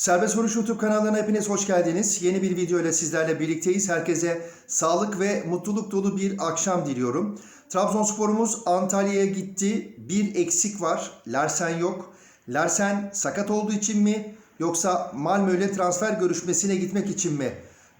Serbest Vuruş YouTube kanalına hepiniz hoş geldiniz. Yeni bir video ile sizlerle birlikteyiz. Herkese sağlık ve mutluluk dolu bir akşam diliyorum. Trabzonsporumuz Antalya'ya gitti. Bir eksik var. Larsen yok. Larsen sakat olduğu için mi yoksa Malmö ile transfer görüşmesine gitmek için mi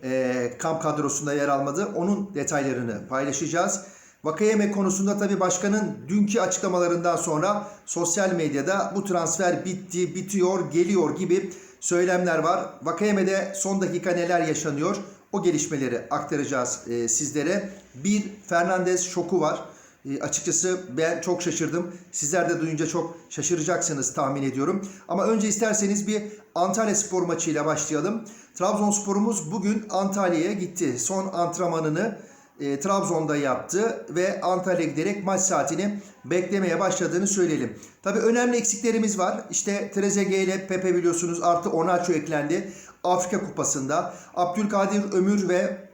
e, kamp kadrosunda yer almadı? Onun detaylarını paylaşacağız. Vakayeme konusunda tabi başkanın dünkü açıklamalarından sonra sosyal medyada bu transfer bitti, bitiyor, geliyor gibi söylemler var. Vakayeme'de son dakika neler yaşanıyor? O gelişmeleri aktaracağız e, sizlere. Bir Fernandez şoku var. E, açıkçası ben çok şaşırdım. Sizler de duyunca çok şaşıracaksınız tahmin ediyorum. Ama önce isterseniz bir Antalya Spor maçıyla başlayalım. Trabzonsporumuz bugün Antalya'ya gitti. Son antrenmanını e, Trabzon'da yaptı ve Antalya'ya giderek maç saatini beklemeye başladığını söyleyelim. Tabii önemli eksiklerimiz var. İşte Trezeguet ile Pepe biliyorsunuz artı Onaço eklendi. Afrika Kupası'nda Abdülkadir Ömür ve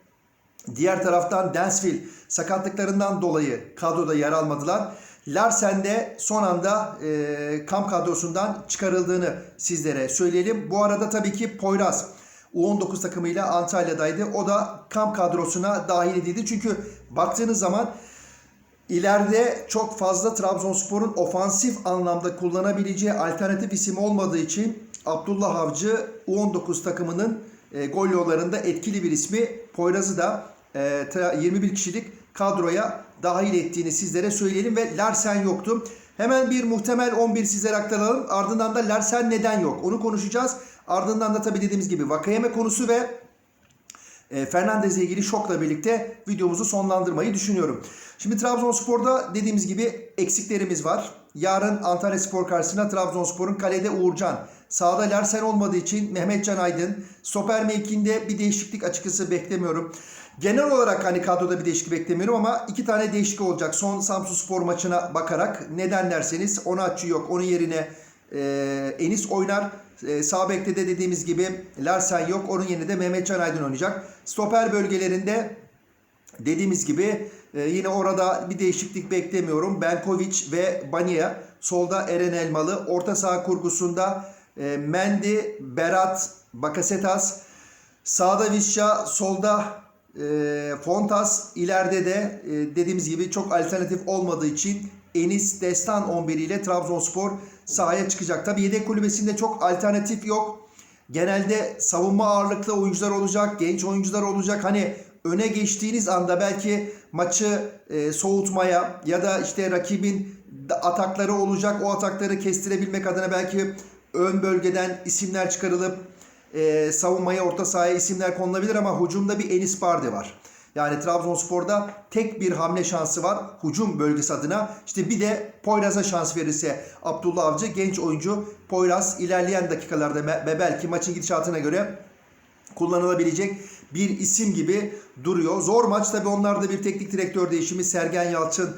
diğer taraftan Densville sakatlıklarından dolayı kadroda yer almadılar. Larsen de son anda e, kamp kadrosundan çıkarıldığını sizlere söyleyelim. Bu arada tabii ki Poyraz U19 takımıyla Antalya'daydı. O da kamp kadrosuna dahil edildi. Çünkü baktığınız zaman ileride çok fazla Trabzonspor'un ofansif anlamda kullanabileceği alternatif isim olmadığı için Abdullah Avcı U19 takımının e, gol yollarında etkili bir ismi. Poyraz'ı da e, 21 kişilik kadroya dahil ettiğini sizlere söyleyelim ve Larsen yoktu. Hemen bir muhtemel 11 sizlere aktaralım. Ardından da Larsen neden yok onu konuşacağız. Ardından da tabii dediğimiz gibi Vakayeme konusu ve e, Fernandez'le ilgili şokla birlikte videomuzu sonlandırmayı düşünüyorum. Şimdi Trabzonspor'da dediğimiz gibi eksiklerimiz var. Yarın Antalya Spor karşısında Trabzonspor'un kalede Uğurcan. Sağda Larsen olmadığı için Mehmetcan Aydın. Stoper mevkinde bir değişiklik açıkçası beklemiyorum. Genel olarak hani kadroda bir değişiklik beklemiyorum ama iki tane değişiklik olacak. Son Samsun Spor maçına bakarak neden derseniz Onaçu yok. Onun yerine e, Enis oynar. E, sağ bekte de dediğimiz gibi Larsen yok. Onun yerine de Mehmetcan Aydın oynayacak. Stoper bölgelerinde dediğimiz gibi e, yine orada bir değişiklik beklemiyorum. Benkovic ve Banya. Solda Eren Elmalı. Orta saha kurgusunda e, Mendy, Berat, Bakasetas. Sağda Vişça, solda e, Fontas. ileride de e, dediğimiz gibi çok alternatif olmadığı için Enis Destan 11 ile Trabzonspor sahaya çıkacak. Tabi yedek kulübesinde çok alternatif yok. Genelde savunma ağırlıklı oyuncular olacak, genç oyuncular olacak. Hani öne geçtiğiniz anda belki maçı e, soğutmaya ya da işte rakibin atakları olacak. O atakları kestirebilmek adına belki ön bölgeden isimler çıkarılıp e, savunmaya orta sahaya isimler konulabilir ama hücumda bir Enis Bardi var. Yani Trabzonspor'da tek bir hamle şansı var hücum bölgesi adına. İşte bir de Poyraz'a şans verirse Abdullah Avcı genç oyuncu Poyraz ilerleyen dakikalarda ve belki maçın gidişatına göre kullanılabilecek bir isim gibi duruyor. Zor maç tabii onlarda bir teknik direktör değişimi Sergen Yalçın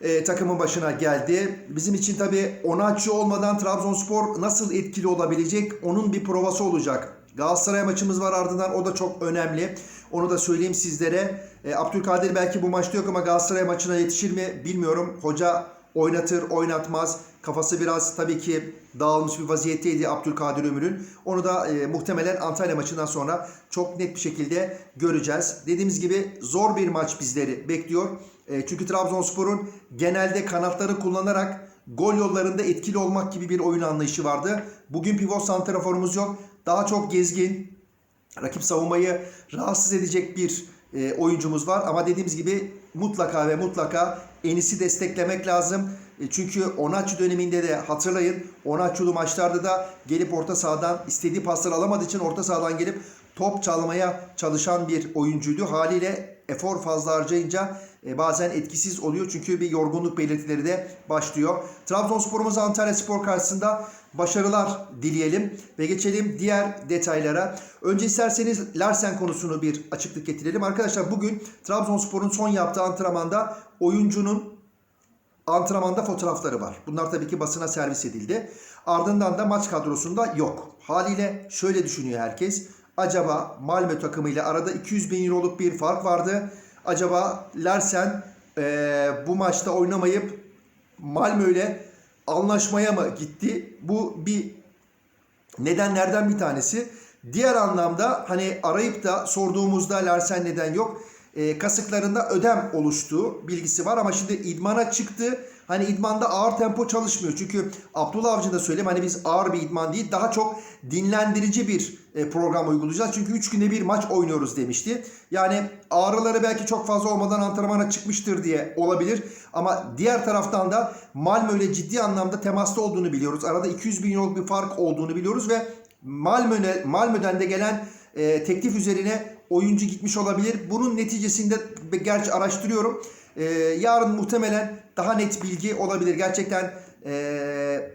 e, takımın başına geldi. Bizim için tabii Onaçı olmadan Trabzonspor nasıl etkili olabilecek onun bir provası olacak. Galatasaray maçımız var ardından o da çok önemli. Onu da söyleyeyim sizlere. E, Abdülkadir belki bu maçta yok ama Galatasaray maçına yetişir mi bilmiyorum. Hoca oynatır, oynatmaz. Kafası biraz tabii ki dağılmış bir vaziyetteydi Abdülkadir Ömür'ün. Onu da e, muhtemelen Antalya maçından sonra çok net bir şekilde göreceğiz. Dediğimiz gibi zor bir maç bizleri bekliyor. E, çünkü Trabzonspor'un genelde kanatları kullanarak gol yollarında etkili olmak gibi bir oyun anlayışı vardı. Bugün pivot santraforumuz yok. Daha çok gezgin, rakip savunmayı rahatsız edecek bir e, oyuncumuz var. Ama dediğimiz gibi mutlaka ve mutlaka Enis'i desteklemek lazım. E, çünkü Onaçu döneminde de hatırlayın Onaçu'lu maçlarda da gelip orta sahadan istediği pasları alamadığı için orta sahadan gelip top çalmaya çalışan bir oyuncuydu. Haliyle efor fazla harcayınca e, bazen etkisiz oluyor. Çünkü bir yorgunluk belirtileri de başlıyor. Trabzonspor'umuz Antalya Spor karşısında başarılar dileyelim ve geçelim diğer detaylara. Önce isterseniz Larsen konusunu bir açıklık getirelim. Arkadaşlar bugün Trabzonspor'un son yaptığı antrenmanda oyuncunun antrenmanda fotoğrafları var. Bunlar tabii ki basına servis edildi. Ardından da maç kadrosunda yok. Haliyle şöyle düşünüyor herkes. Acaba Malmö takımıyla arada 200 bin euroluk bir fark vardı. Acaba Larsen e, bu maçta oynamayıp Malmö ile anlaşmaya mı gitti? Bu bir Nedenlerden bir tanesi. Diğer anlamda hani arayıp da sorduğumuzda Larsen neden yok? E, kasıklarında ödem oluştuğu bilgisi var ama şimdi idmana çıktı. Hani idmanda ağır tempo çalışmıyor. Çünkü Abdullah Avcı da söyleyeyim hani biz ağır bir idman değil daha çok dinlendirici bir e, program uygulayacağız. Çünkü 3 günde bir maç oynuyoruz demişti. Yani ağrıları belki çok fazla olmadan antrenmana çıkmıştır diye olabilir. Ama diğer taraftan da Malmö ile ciddi anlamda temasta olduğunu biliyoruz. Arada 200 bin euroluk bir fark olduğunu biliyoruz ve Malmö'ne, Malmö'den de gelen e, teklif üzerine oyuncu gitmiş olabilir. Bunun neticesinde gerçi araştırıyorum. E, yarın muhtemelen daha net bilgi olabilir. Gerçekten e,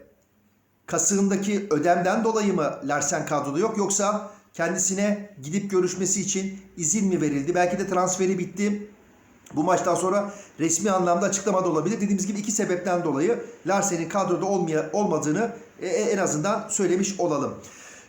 kasığındaki ödemden dolayı mı Larsen kadroda yok yoksa kendisine gidip görüşmesi için izin mi verildi? Belki de transferi bitti. Bu maçtan sonra resmi anlamda açıklama da olabilir. Dediğimiz gibi iki sebepten dolayı Larsen'in kadroda olmaya, olmadığını e, en azından söylemiş olalım.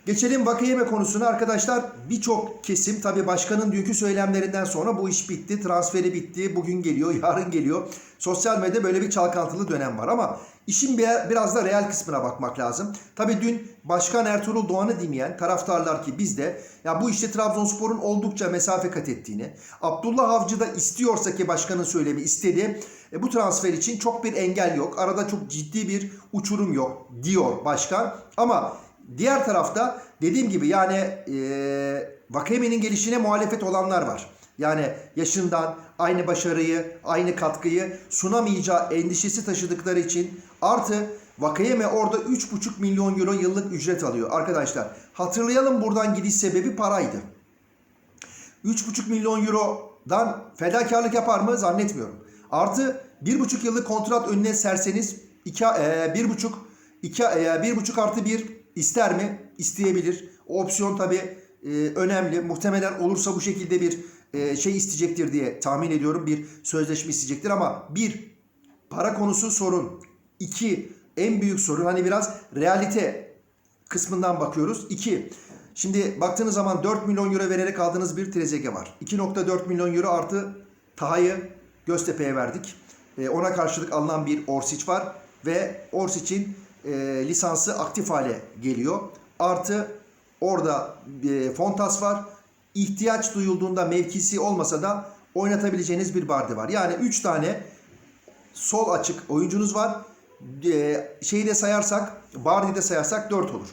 Geçelim Vakayeme konusuna arkadaşlar. Birçok kesim tabi başkanın dünkü söylemlerinden sonra bu iş bitti. Transferi bitti. Bugün geliyor, yarın geliyor. Sosyal medyada böyle bir çalkantılı dönem var ama işin biraz da real kısmına bakmak lazım. Tabi dün Başkan Ertuğrul Doğan'ı dinleyen taraftarlar ki biz de ya bu işte Trabzonspor'un oldukça mesafe kat ettiğini, Abdullah Avcı da istiyorsa ki başkanın söylemi istedi. E, bu transfer için çok bir engel yok. Arada çok ciddi bir uçurum yok diyor başkan. Ama Diğer tarafta dediğim gibi yani e, Vakayeme'nin gelişine muhalefet olanlar var. Yani yaşından aynı başarıyı, aynı katkıyı sunamayacağı endişesi taşıdıkları için artı Vakayeme orada 3,5 milyon euro yıllık ücret alıyor. Arkadaşlar hatırlayalım buradan gidiş sebebi paraydı. 3,5 milyon eurodan fedakarlık yapar mı zannetmiyorum. Artı 1,5 yıllık kontrat önüne serseniz 2 e, 1,5 2 e, 1,5 artı 1 İster mi? İsteyebilir. O opsiyon tabii e, önemli. Muhtemelen olursa bu şekilde bir e, şey isteyecektir diye tahmin ediyorum. Bir sözleşme isteyecektir ama bir para konusu sorun. İki en büyük sorun hani biraz realite kısmından bakıyoruz. İki şimdi baktığınız zaman 4 milyon euro vererek aldığınız bir Trezege var. 2.4 milyon euro artı Taha'yı Göztepe'ye verdik. E, ona karşılık alınan bir Orsic var ve Orsic'in e, lisansı aktif hale geliyor. Artı orada e, Fontas var. İhtiyaç duyulduğunda mevkisi olmasa da oynatabileceğiniz bir Bardi var. Yani 3 tane sol açık oyuncunuz var. E, şeyi de sayarsak, Bardi'yi de sayarsak 4 olur.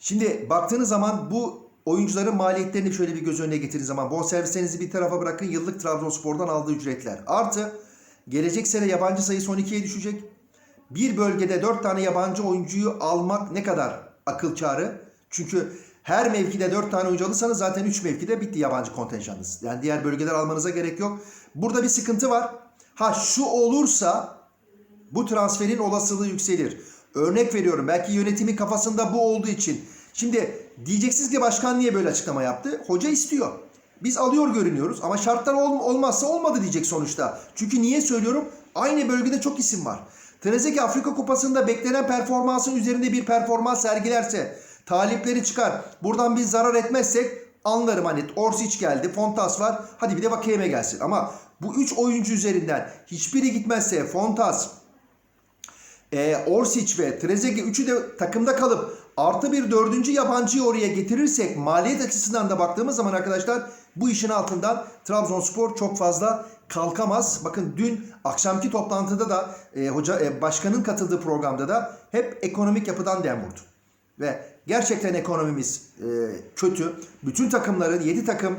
Şimdi baktığınız zaman bu oyuncuların maliyetlerini şöyle bir göz önüne getirdiğiniz zaman bonservislerinizi bir tarafa bırakın yıllık Trabzonspor'dan aldığı ücretler. Artı gelecek sene yabancı sayısı 12'ye düşecek bir bölgede dört tane yabancı oyuncuyu almak ne kadar akıl kârı? Çünkü her mevkide dört tane oyuncu alırsanız zaten üç mevkide bitti yabancı kontenjanınız. Yani diğer bölgeler almanıza gerek yok. Burada bir sıkıntı var. Ha şu olursa bu transferin olasılığı yükselir. Örnek veriyorum belki yönetimin kafasında bu olduğu için. Şimdi diyeceksiniz ki başkan niye böyle açıklama yaptı? Hoca istiyor. Biz alıyor görünüyoruz ama şartlar ol, olmazsa olmadı diyecek sonuçta. Çünkü niye söylüyorum? Aynı bölgede çok isim var. Trezeguet Afrika Kupası'nda beklenen performansın üzerinde bir performans sergilerse talipleri çıkar. Buradan biz zarar etmezsek anlarım hani Orsic geldi, Fontas var. Hadi bir de Vakayeme gelsin. Ama bu üç oyuncu üzerinden hiçbiri gitmezse Fontas, e, Orsic ve Trezeguet üçü de takımda kalıp artı bir dördüncü yabancıyı oraya getirirsek maliyet açısından da baktığımız zaman arkadaşlar bu işin altından Trabzonspor çok fazla kalkamaz. Bakın dün akşamki toplantıda da e, hoca e, başkanın katıldığı programda da hep ekonomik yapıdan dem vurdu. Ve gerçekten ekonomimiz e, kötü. Bütün takımların 7 takım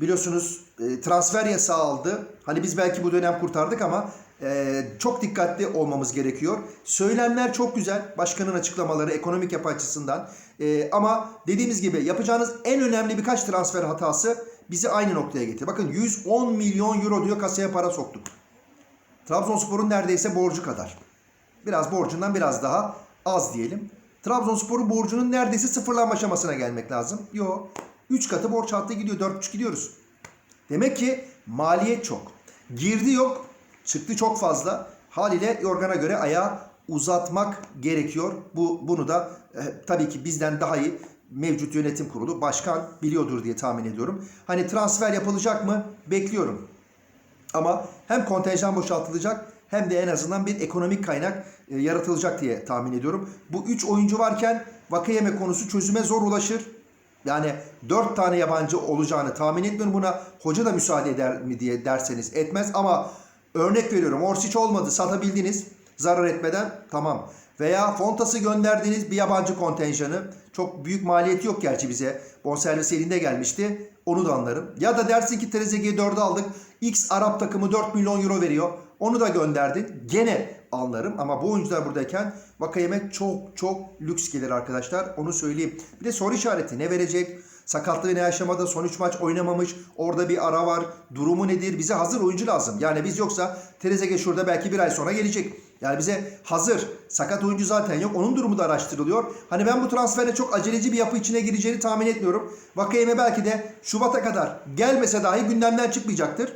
biliyorsunuz e, transfer yasağı aldı. Hani biz belki bu dönem kurtardık ama e, çok dikkatli olmamız gerekiyor. Söylemler çok güzel. Başkanın açıklamaları ekonomik yapı açısından. E, ama dediğimiz gibi yapacağınız en önemli birkaç transfer hatası bizi aynı noktaya getir. Bakın 110 milyon euro diyor kasaya para soktuk. Trabzonspor'un neredeyse borcu kadar. Biraz borcundan biraz daha az diyelim. Trabzonspor'un borcunun neredeyse sıfırlanma aşamasına gelmek lazım. Yok. 3 katı borç hattı gidiyor. 4,5 gidiyoruz. Demek ki maliyet çok. Girdi yok. Çıktı çok fazla. Haliyle yorgana göre ayağı uzatmak gerekiyor. Bu bunu da e, tabii ki bizden daha iyi mevcut yönetim kurulu başkan biliyordur diye tahmin ediyorum. Hani transfer yapılacak mı? Bekliyorum. Ama hem kontenjan boşaltılacak hem de en azından bir ekonomik kaynak e, yaratılacak diye tahmin ediyorum. Bu 3 oyuncu varken Vakayeme konusu çözüme zor ulaşır. Yani 4 tane yabancı olacağını tahmin etmiyorum. Buna hoca da müsaade eder mi diye derseniz etmez ama örnek veriyorum. Orsic olmadı satabildiniz zarar etmeden tamam. Veya Fontas'ı gönderdiniz bir yabancı kontenjanı. Çok büyük maliyeti yok gerçi bize. Bonservis elinde gelmişti. Onu da anlarım. Ya da dersin ki Trezeguet'i 4'e aldık. X Arap takımı 4 milyon euro veriyor. Onu da gönderdin. Gene anlarım ama bu oyuncular buradayken Vakayeme çok çok lüks gelir arkadaşlar. Onu söyleyeyim. Bir de soru işareti ne verecek? Sakatlığı ne yaşamadı? Son 3 maç oynamamış. Orada bir ara var. Durumu nedir? Bize hazır oyuncu lazım. Yani biz yoksa Trezeguet şurada belki bir ay sonra gelecek. Yani bize hazır sakat oyuncu zaten yok. Onun durumu da araştırılıyor. Hani ben bu transferde çok aceleci bir yapı içine gireceğini tahmin etmiyorum. Vakayeme belki de Şubat'a kadar gelmese dahi gündemden çıkmayacaktır.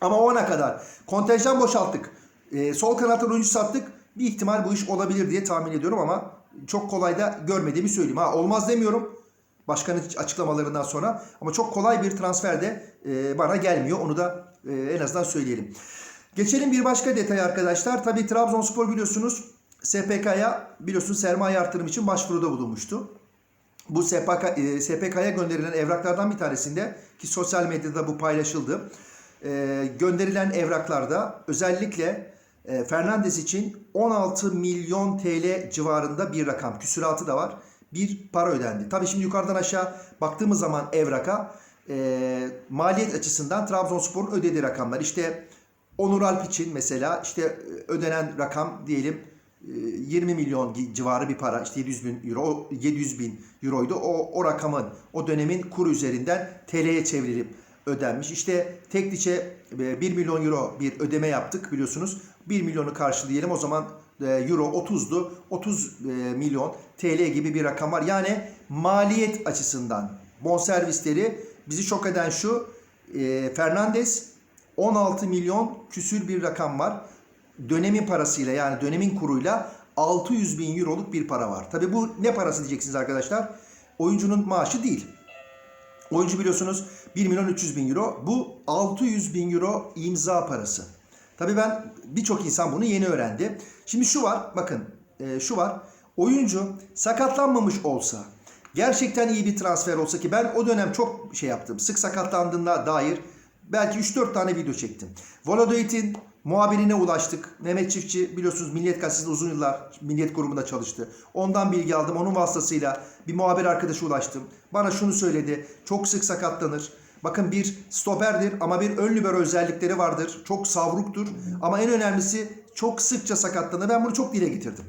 Ama o ana kadar kontenjan boşalttık. Ee, sol kanattan oyuncu sattık. Bir ihtimal bu iş olabilir diye tahmin ediyorum ama çok kolay da görmediğimi söyleyeyim. Ha olmaz demiyorum. Başkanın açıklamalarından sonra. Ama çok kolay bir transfer de e, bana gelmiyor. Onu da e, en azından söyleyelim. Geçelim bir başka detay arkadaşlar. Tabii Trabzonspor biliyorsunuz SPK'ya biliyorsunuz sermaye artırım için başvuruda bulunmuştu. Bu SPK, e, SPK'ya gönderilen evraklardan bir tanesinde ki sosyal medyada bu paylaşıldı. E, gönderilen evraklarda özellikle e, Fernandes için 16 milyon TL civarında bir rakam. Küsuratı da var. Bir para ödendi. Tabii şimdi yukarıdan aşağı baktığımız zaman evraka e, maliyet açısından Trabzonspor'un ödediği rakamlar. İşte Onur Alp için mesela işte e, ödenen rakam diyelim e, 20 milyon civarı bir para işte 700 bin euro o 700 bin euroydu o, o rakamın o dönemin kur üzerinden TL'ye çevrilip ödenmiş. İşte Tekliç'e e, 1 milyon euro bir ödeme yaptık biliyorsunuz. 1 milyonu karşılayalım o zaman e, euro 30'du. 30 e, milyon TL gibi bir rakam var. Yani maliyet açısından bonservisleri bizi şok eden şu e, Fernandes 16 milyon küsür bir rakam var. Dönemin parasıyla yani dönemin kuruyla 600 bin euroluk bir para var. Tabi bu ne parası diyeceksiniz arkadaşlar? Oyuncunun maaşı değil. Oyuncu biliyorsunuz 1 milyon 300 bin euro. Bu 600 bin euro imza parası. Tabii ben birçok insan bunu yeni öğrendi. Şimdi şu var bakın e, şu var. Oyuncu sakatlanmamış olsa gerçekten iyi bir transfer olsa ki ben o dönem çok şey yaptım. Sık sakatlandığına dair belki 3-4 tane video çektim. Voladoid'in muhabirine ulaştık. Mehmet Çiftçi biliyorsunuz Milliyet Gazetesi'nde uzun yıllar Milliyet grubunda çalıştı. Ondan bilgi aldım. Onun vasıtasıyla bir muhabir arkadaşa ulaştım. Bana şunu söyledi. Çok sık sakatlanır. Bakın bir stoperdir ama bir ön libero özellikleri vardır. Çok savruktur. Ama en önemlisi çok sıkça sakatlanır. Ben bunu çok dile getirdim.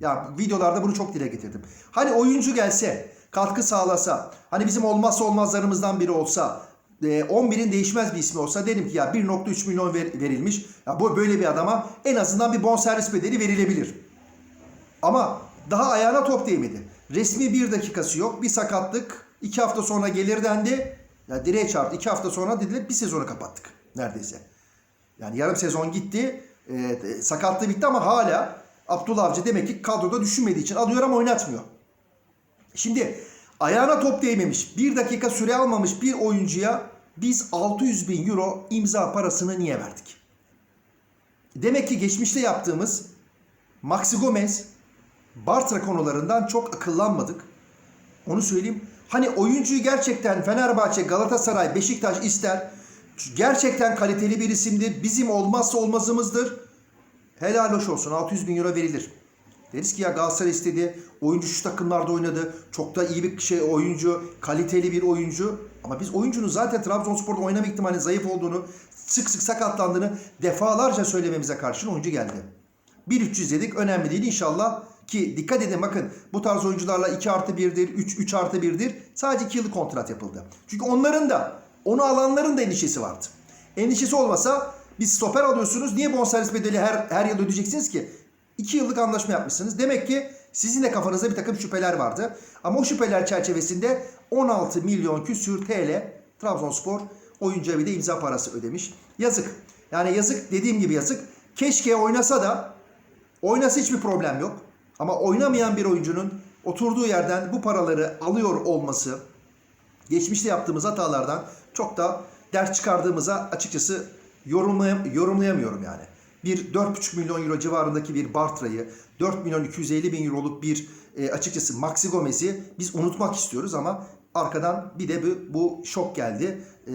Ya videolarda bunu çok dile getirdim. Hani oyuncu gelse, katkı sağlasa, hani bizim olmazsa olmazlarımızdan biri olsa, 11'in değişmez bir ismi olsa derim ki ya 1.3 milyon ver, verilmiş. Ya bu böyle bir adama en azından bir bonservis bedeli verilebilir. Ama daha ayağına top değmedi. Resmi bir dakikası yok. Bir sakatlık. iki hafta sonra gelir dendi. Ya direğe çarptı. iki hafta sonra dediler bir sezonu kapattık neredeyse. Yani yarım sezon gitti. E, sakatlığı bitti ama hala Abdullah Avcı demek ki kadroda düşünmediği için alıyor ama oynatmıyor. Şimdi ayağına top değmemiş, bir dakika süre almamış bir oyuncuya biz 600 bin euro imza parasını niye verdik? Demek ki geçmişte yaptığımız Maxi Gomez, Bartra konularından çok akıllanmadık. Onu söyleyeyim. Hani oyuncuyu gerçekten Fenerbahçe, Galatasaray, Beşiktaş ister. Gerçekten kaliteli bir isimdir. Bizim olmazsa olmazımızdır. Helal hoş olsun 600 bin euro verilir. Deriz ki ya Galatasaray istedi. Oyuncu şu takımlarda oynadı. Çok da iyi bir şey oyuncu. Kaliteli bir oyuncu. Ama biz oyuncunun zaten Trabzonspor'da oynama ihtimali zayıf olduğunu, sık sık sakatlandığını defalarca söylememize karşın oyuncu geldi. 1-300 dedik. Önemli değil inşallah. Ki dikkat edin bakın bu tarz oyuncularla 2 artı 1'dir, 3, 3 artı 1'dir. Sadece 2 yıllık kontrat yapıldı. Çünkü onların da, onu alanların da endişesi vardı. Endişesi olmasa bir stoper alıyorsunuz. Niye bonservis bedeli her, her yıl ödeyeceksiniz ki? 2 yıllık anlaşma yapmışsınız. Demek ki sizin de kafanızda bir takım şüpheler vardı. Ama o şüpheler çerçevesinde 16 milyon küsür TL Trabzonspor oyuncuya bir de imza parası ödemiş. Yazık. Yani yazık dediğim gibi yazık. Keşke oynasa da oynasa hiçbir problem yok. Ama oynamayan bir oyuncunun oturduğu yerden bu paraları alıyor olması geçmişte yaptığımız hatalardan çok da ders çıkardığımıza açıkçası yorumlayam yorumlayamıyorum yani. Bir 4,5 milyon euro civarındaki bir Bartra'yı, 4 milyon 250 bin euroluk bir e, açıkçası Maxi Gomez'i biz unutmak istiyoruz ama arkadan bir de bu, bu şok geldi. E,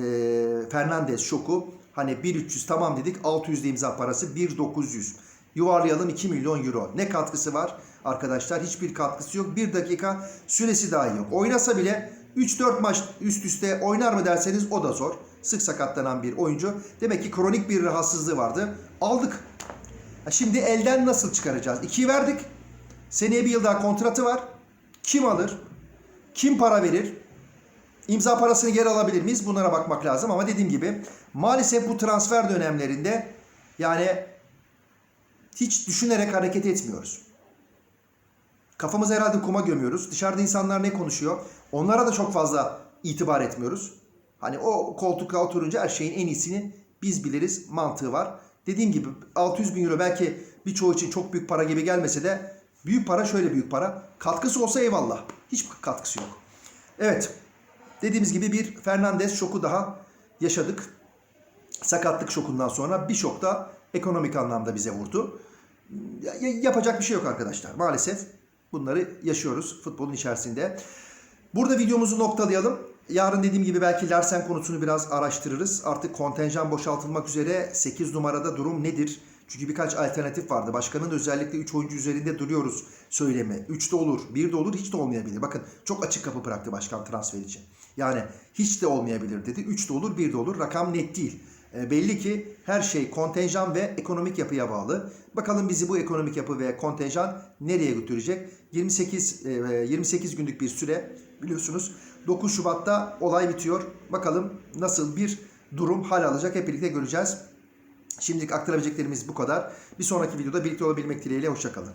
Fernandez şoku. Hani 1.300 tamam dedik 600 de imza parası 1.900. Yuvarlayalım 2 milyon euro. Ne katkısı var arkadaşlar? Hiçbir katkısı yok. 1 dakika süresi dahi yok. Oynasa bile 3-4 maç üst üste oynar mı derseniz o da zor. Sık sakatlanan bir oyuncu. Demek ki kronik bir rahatsızlığı vardı. Aldık. Şimdi elden nasıl çıkaracağız? 2'yi verdik. Seneye bir yıl daha kontratı var. Kim alır? Kim para verir? İmza parasını geri alabilir miyiz? Bunlara bakmak lazım ama dediğim gibi maalesef bu transfer dönemlerinde yani hiç düşünerek hareket etmiyoruz. Kafamızı herhalde kuma gömüyoruz. Dışarıda insanlar ne konuşuyor? Onlara da çok fazla itibar etmiyoruz. Hani o koltukta oturunca her şeyin en iyisini biz biliriz mantığı var. Dediğim gibi 600 bin euro belki birçoğu için çok büyük para gibi gelmese de büyük para şöyle büyük para. Katkısı olsa eyvallah. Hiç katkısı yok. Evet. Dediğimiz gibi bir Fernandez şoku daha yaşadık. Sakatlık şokundan sonra bir şok da ekonomik anlamda bize vurdu. Ya- ya- Yapacak bir şey yok arkadaşlar. Maalesef bunları yaşıyoruz futbolun içerisinde. Burada videomuzu noktalayalım. Yarın dediğim gibi belki Larsen konusunu biraz araştırırız. Artık kontenjan boşaltılmak üzere 8 numarada durum nedir? Çünkü birkaç alternatif vardı. Başkanın özellikle 3 oyuncu üzerinde duruyoruz söylemi. 3 de olur, 1 de olur, hiç de olmayabilir. Bakın çok açık kapı bıraktı başkan transfer için. Yani hiç de olmayabilir dedi. 3 de olur, 1 de olur. Rakam net değil. E, belli ki her şey kontenjan ve ekonomik yapıya bağlı. Bakalım bizi bu ekonomik yapı ve kontenjan nereye götürecek? 28 e, 28 günlük bir süre biliyorsunuz. 9 Şubat'ta olay bitiyor. Bakalım nasıl bir durum hal alacak hep birlikte göreceğiz. Şimdilik aktarabileceklerimiz bu kadar. Bir sonraki videoda birlikte olabilmek dileğiyle hoşçakalın.